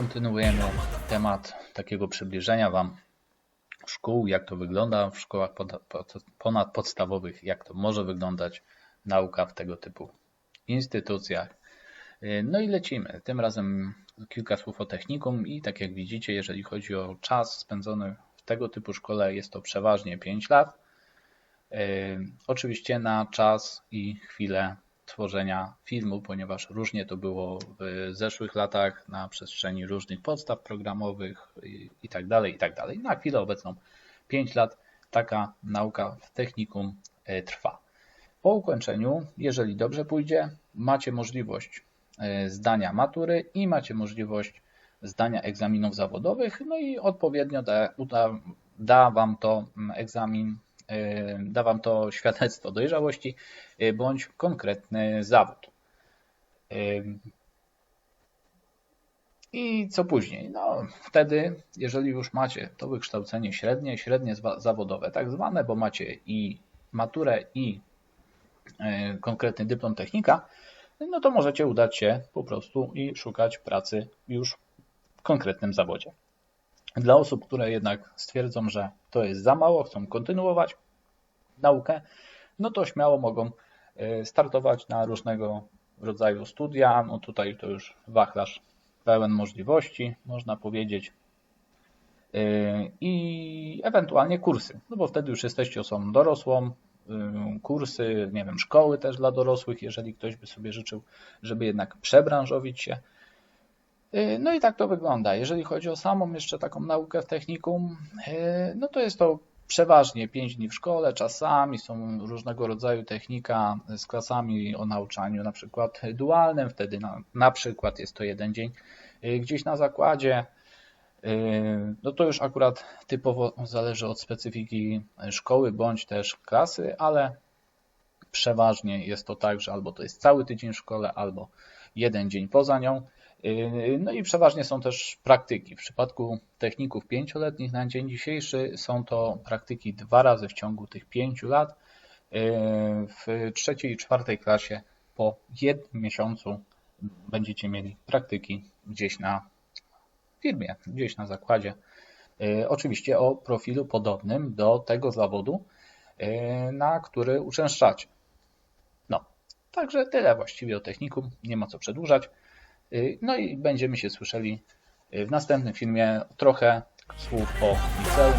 kontynuujemy temat takiego przybliżenia Wam szkół, jak to wygląda w szkołach ponadpodstawowych, jak to może wyglądać nauka w tego typu instytucjach. Yy, No i lecimy. Tym razem kilka słów o technikum i tak jak widzicie, jeżeli chodzi o czas spędzony w tego typu szkole, jest to przeważnie 5 lat. Yy, Oczywiście na czas i chwilę tworzenia filmu, ponieważ różnie to było w zeszłych latach na przestrzeni różnych podstaw programowych i, i tak tak. Na chwilę obecną 5 lat taka nauka w technikum e, trwa. Po ukończeniu, jeżeli dobrze pójdzie, macie możliwość e, zdania matury i macie możliwość zdania egzaminów zawodowych, no i odpowiednio da, da Wam to mm, egzamin, da Wam to świadectwo dojrzałości e, bądź konkretny zawód. E, I co później? No, wtedy, jeżeli już macie to wykształcenie średnie, średnie zawodowe, tak zwane, bo macie i maturę, i konkretny dyplom technika, no to możecie udać się po prostu i szukać pracy już w konkretnym zawodzie. Dla osób, które jednak stwierdzą, że to jest za mało, chcą kontynuować naukę, no to śmiało mogą e, startować na różnego rodzaju studia. No tutaj to już wachlarz pełen możliwości, można powiedzieć. E, I ewentualnie kursy, no bo wtedy już jesteście osobą dorosłą. e, Kursy, nie wiem, szkoły też dla dorosłych, jeżeli ktoś by sobie życzył, żeby jednak przebranżowić się. E, No i tak to wygląda. Jeżeli chodzi o samą jeszcze taką naukę w technikum, e, no to jest to przeważnie 5 dni w szkole, czasami są różnego rodzaju technika z klasami o nauczaniu, na przykład dualnym, wtedy na, na przykład jest to jeden dzień e, gdzieś na zakładzie. No to już akurat typowo zależy od specyfiki szkoły bądź też klasy, ale przeważnie jest to tak, że albo to jest cały tydzień w szkole, albo jeden dzień poza nią. Yy, No i przeważnie są też praktyki. W przypadku techników pięcioletnich na dzień dzisiejszy są to praktyki dwa razy w ciągu tych pięciu lat. Yy, W trzeciej i czwartej klasie po jednym miesiącu będziecie mieli praktyki gdzieś na firmie, gdzieś na zakładzie. Yy, Oczywiście o profilu podobnym do tego zawodu, na który uczęszczacie. No, także tyle właściwie o technikum, nie ma co przedłużać. Yy, No i będziemy się słyszeli yy, w następnym filmie. Trochę słów o liceum,